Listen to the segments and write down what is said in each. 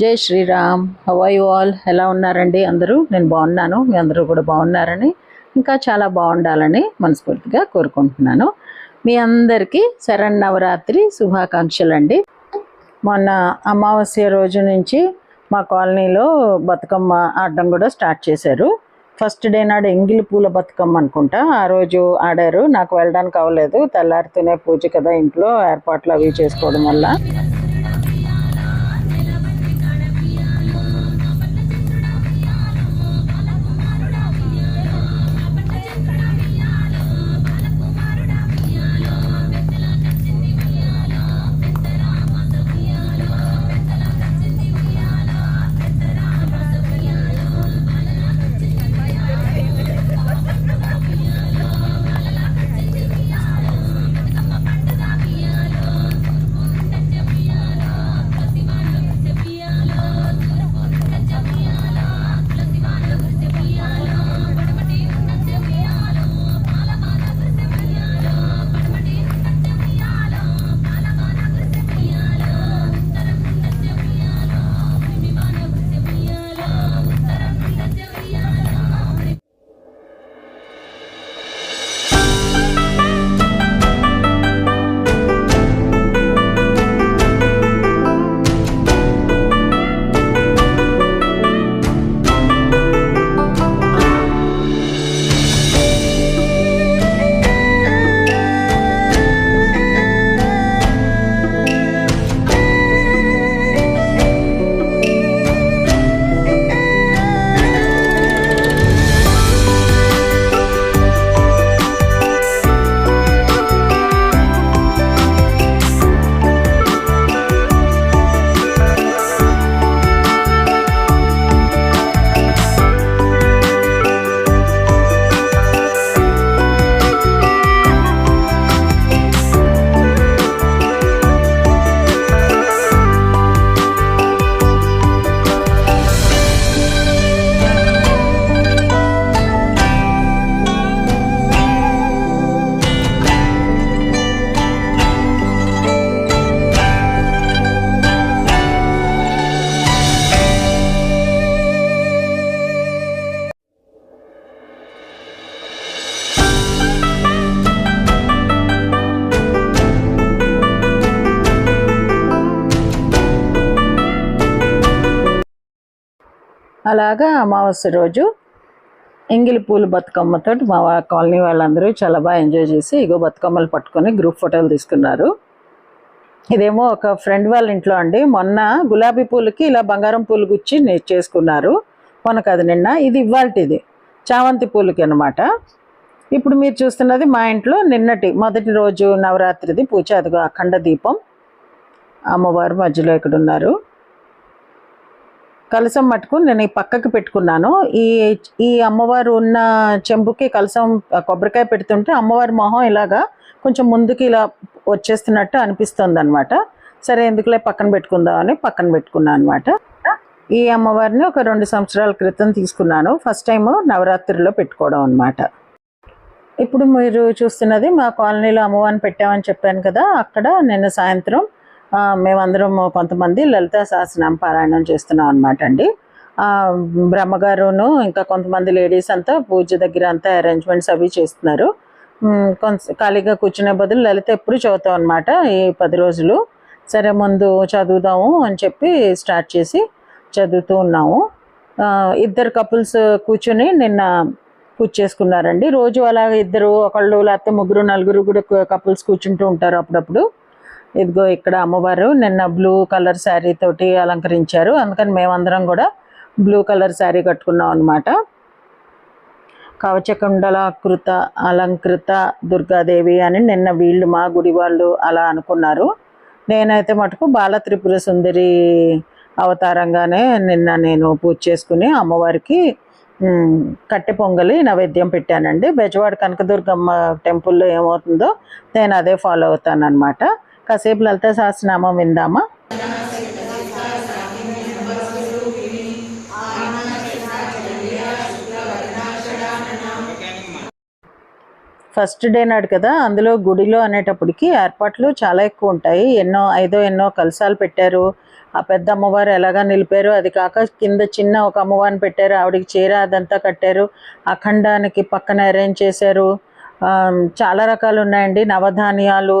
జై Sriram. How are you all ఎలా ఉన్నారండి? అందరూ? నేను బాగున్నాను. మీ అందరూ కూడా బాగున్నారని ఇంకా చాలా బాగుండాలని మనస్ఫూర్తిగా కోరుకుంటున్నాను. మీ అందరికీ శరన్నవరాత్రి శుభాకాంక్షలు అండి మొన్న అమావాస్య రోజు నుంచి మా కాలనీలో బతుకమ్మ ఆడడం కూడా స్టార్ట్ చేశారు. ఫస్ట్ డే నాడు ఎంగిలి పూల బతుకమ్మ అనుకుంటా. ఆ రోజు ఆడారు. నాకు వెళ్ళడానికి అవ్వలేదు తెల్లారితోనే పూజ కదా ఇంట్లో. ఏర్పాట్లు అవి చేసుకోవడం వల్ల. అలాగా అమావాస్య రోజు ఎంగిలి పూలు బతుకమ్మతో మా కాలనీ వాళ్ళందరూ చాలా బాగా ఎంజాయ్ చేసి ఇగో బతుకమ్మలు పట్టుకొని గ్రూప్ ఫోటోలు తీసుకున్నారు. ఇదేమో ఒక ఫ్రెండ్ వాళ్ళ ఇంట్లో అండి. మొన్న గులాబీ పూలకి ఇలా బంగారం పూలు గుచ్చి నే- చేసుకున్నారు. మొన్నకు అది నిన్న. ఇది ఇవాల్టిది. చామంతి పూలకి అనమాట ఇప్పుడు మీరు చూస్తున్నది మా ఇంట్లో నిన్నటి మొదటి రోజు నవరాత్రిది పూజ. అదిగో అఖండ దీపం. అమ్మవారు మధ్యలో ఇక్కడ ఉన్నారు. కలసం మటుకు నేను ఈ పక్కకి పెట్టుకున్నాను. ఈ ఈ అమ్మవారు ఉన్న చెంబుకి కలసం కొబ్బరికాయ పెడుతుంటే అమ్మవారి మొహం ఇలాగా కొంచెం ముందుకి ఇలా వచ్చేస్తున్నట్టు అనిపిస్తుంది అనమాట సరే ఎందుకులే పక్కన పెట్టుకుందామని పక్కన పెట్టుకున్నాను అనమాట ఈ అమ్మవారిని ఒక రెండు సంవత్సరాల క్రితం తీసుకున్నాను. ఫస్ట్ టైం నవరాత్రిలో పెట్టుకోవడం అనమాట ఇప్పుడు మీరు చూస్తున్నది మా కాలనీలో అమ్మవారిని పెట్టామని చెప్పాను కదా అక్కడ నిన్న సాయంత్రం మేమందరం కొంతమంది లలిత సహస్రనామ పారాయణం చేస్తున్నాం అనమాట అండి. బ్రహ్మగారును ఇంకా కొంతమంది లేడీస్ అంతా పూజ దగ్గర అంతా అరేంజ్మెంట్స్ అవి చేస్తున్నారు. కొంత ఖాళీగా కూర్చునే బదులు లలిత ఎప్పుడు చదువుతాం అనమాట ఈ పది రోజులు. సరే ముందు చదువుదాము అని చెప్పి స్టార్ట్ చేసి చదువుతూ ఉన్నాము. ఇద్దరు కపుల్స్ కూర్చుని నిన్న పూజ చేసుకున్నారండి. రోజు అలా ఇద్దరు ఒకళ్ళు లేకపోతే ముగ్గురు నలుగురు కూడా కపుల్స్ కూర్చుంటూ ఉంటారు అప్పుడప్పుడు. ఇదిగో ఇక్కడ అమ్మవారు నిన్న బ్లూ కలర్ శారీ తోటి అలంకరించారు. అందుకని మేమందరం కూడా బ్లూ కలర్ శారీ కట్టుకున్నాం అనమాట కవచకుండలాకృత అలంకృత దుర్గాదేవి అని నిన్న వీళ్ళు మా గుడి వాళ్ళు అలా అనుకున్నారు. నేనైతే మటుకు బాల త్రిపుర సుందరి అవతారంగానే నిన్న నేను పూజ చేసుకుని అమ్మవారికి కట్టె పొంగలి నైవేద్యం పెట్టానండి. బెజవాడ కనకదుర్గమ్మ టెంపుల్లో ఏమవుతుందో నేను అదే ఫాలో అవుతాను అనమాట కాసేపు లలిత సహస్రనామం విందామా? ఫస్ట్ డే నాడు కదా అందులో గుడిలో అనేటప్పటికి ఏర్పాట్లు చాలా ఎక్కువ ఉంటాయి. ఎన్నో ఐదో ఎన్నో కలసాలు పెట్టారు. ఆ పెద్ద అమ్మవారు ఎలాగా నిలిపారు? అది కాక కింద చిన్న ఒక అమ్మవారిని పెట్టారు. ఆవిడకి చీర అదంతా కట్టారు. అఖండానికి పక్కన అరేంజ్ చేశారు. చాలా రకాలు ఉన్నాయండి. నవధాన్యాలు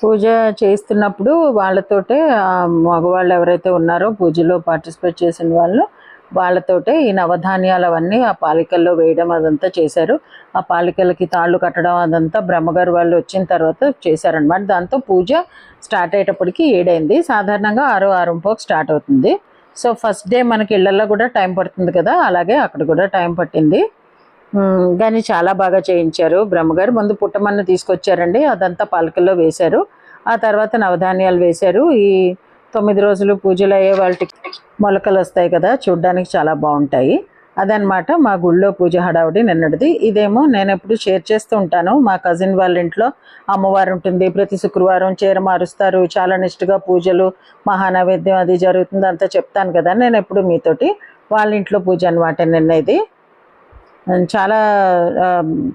పూజ చేస్తున్నప్పుడు వాళ్ళతోటే మగవాళ్ళు ఎవరైతే ఉన్నారో పూజలో పార్టిసిపేట్ చేసిన వాళ్ళు వాళ్ళతోటే ఈ నవధాన్యాలు అవన్నీ ఆ పాలికల్లో వేయడం అదంతా చేశారు. ఆ పాలికలకి తాళ్ళు కట్టడం అదంతా బ్రహ్మగారు వాళ్ళు వచ్చిన తర్వాత చేశారనమాట దాంతో పూజ స్టార్ట్ అయ్యేటప్పటికి ఏడైంది. సాధారణంగా ఆరు ఆరుంపోకి స్టార్ట్ అవుతుంది. సో ఫస్ట్ డే మనకి ఇళ్ళలో కూడా టైం పడుతుంది కదా అలాగే అక్కడ కూడా టైం పట్టింది. కానీ చాలా బాగా చేయించారు. బ్రహ్మగారు ముందు పుట్టమన్ను తీసుకొచ్చారండి. అదంతా పాలకల్లో వేశారు. ఆ తర్వాత నవధాన్యాలు వేశారు. ఈ తొమ్మిది రోజులు పూజలు అయ్యే వాళ్ళకి మొలకలు వస్తాయి కదా చూడ్డానికి చాలా బాగుంటాయి. అదనమాట మా గుళ్ళో పూజ హడావుడి నిన్నటిది. ఇదేమో నేను ఎప్పుడు షేర్ చేస్తూ ఉంటాను. మా కజిన్ వాళ్ళ ఇంట్లో అమ్మవారు ఉంటుంది. ప్రతి శుక్రవారం చీర మారుస్తారు. చాలా నిష్ఠగా పూజలు మహానైవేద్యం అది జరుగుతుంది. అంతా చెప్తాను కదా. నేను ఎప్పుడు మీతోటి వాళ్ళ ఇంట్లో పూజ అనమాట నిన్న ఇది చాలా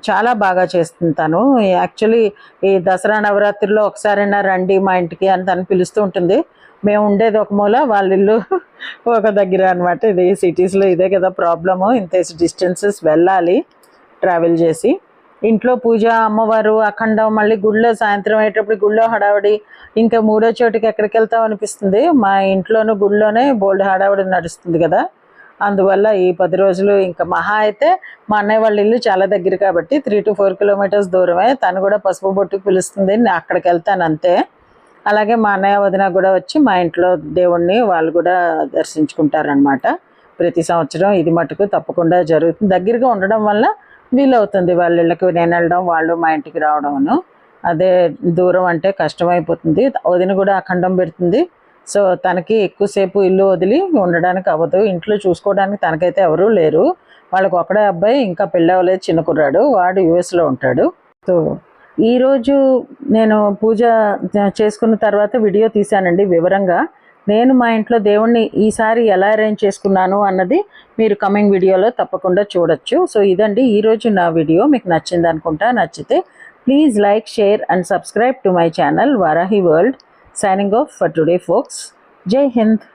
చాలా బాగా చేస్తుంటాను యాక్చువల్లీ ఈ దసరా నవరాత్రిలో ఒకసారైనా రండి మా ఇంటికి అని తను పిలుస్తూ ఉంటుంది. మేము ఉండేది ఒక మూల వాళ్ళ ఇల్లు ఒక దగ్గర అనమాట ఇది సిటీస్లో ఇదే కదా ప్రాబ్లము. ఇంత డిస్టెన్సెస్ వెళ్ళాలి ట్రావెల్ చేసి. ఇంట్లో పూజ అమ్మవారు అఖండం మళ్ళీ గుళ్ళో సాయంత్రం అయ్యేటప్పుడు గుళ్ళో హడావిడి ఇంకా మూడో చోటుకి ఎక్కడికి వెళ్తాం అనిపిస్తుంది. మా ఇంట్లోనూ గుళ్ళోనే బోల్డ్ హడావిడి నడుస్తుంది కదా. అందువల్ల ఈ పది రోజులు ఇంకా మహా అయితే మా అన్నయ్య వాళ్ళ ఇల్లు చాలా దగ్గర కాబట్టి త్రీ టు ఫోర్ కిలోమీటర్స్ దూరమే. తను కూడా పసుపు బొట్టుకు పిలుస్తుంది. నేను అక్కడికి వెళ్తాను అంతే. అలాగే మా అన్నయ్య వదిన కూడా వచ్చి మా ఇంట్లో దేవుణ్ణి వాళ్ళు కూడా దర్శించుకుంటారనమాట ప్రతి సంవత్సరం ఇది మటుకు తప్పకుండా జరుగుతుంది. దగ్గరగా ఉండడం వల్ల వీలవుతుంది వాళ్ళ ఇళ్ళకి నేను వెళ్ళడం వాళ్ళు మా ఇంటికి రావడమును అదే దూరం అంటే కష్టమైపోతుంది. వదిన కూడా అఖండం పెడుతుంది. సో తనకి ఎక్కువసేపు ఇల్లు వదిలి ఉండడానికి అవ్వదు. ఇంట్లో చూసుకోవడానికి తనకైతే ఎవరూ లేరు. వాళ్ళకి ఒకడే అబ్బాయి ఇంకా పెళ్ళి చిన్న కుర్రాడు. వాడు యుఎస్లో ఉంటాడు. సో ఈరోజు నేను పూజ చేసుకున్న తర్వాత వీడియో తీశానండి వివరంగా. నేను మా ఇంట్లో దేవుణ్ణి ఈసారి ఎలా అరేంజ్ చేసుకున్నాను అన్నది మీరు కమింగ్ వీడియోలో తప్పకుండా చూడొచ్చు. సో ఇదండి ఈరోజు నా వీడియో. మీకు నచ్చింది అనుకుంటా నచ్చితే please like share and subscribe to my channel Varahi world. Signing off for today, folks. Jai Hind.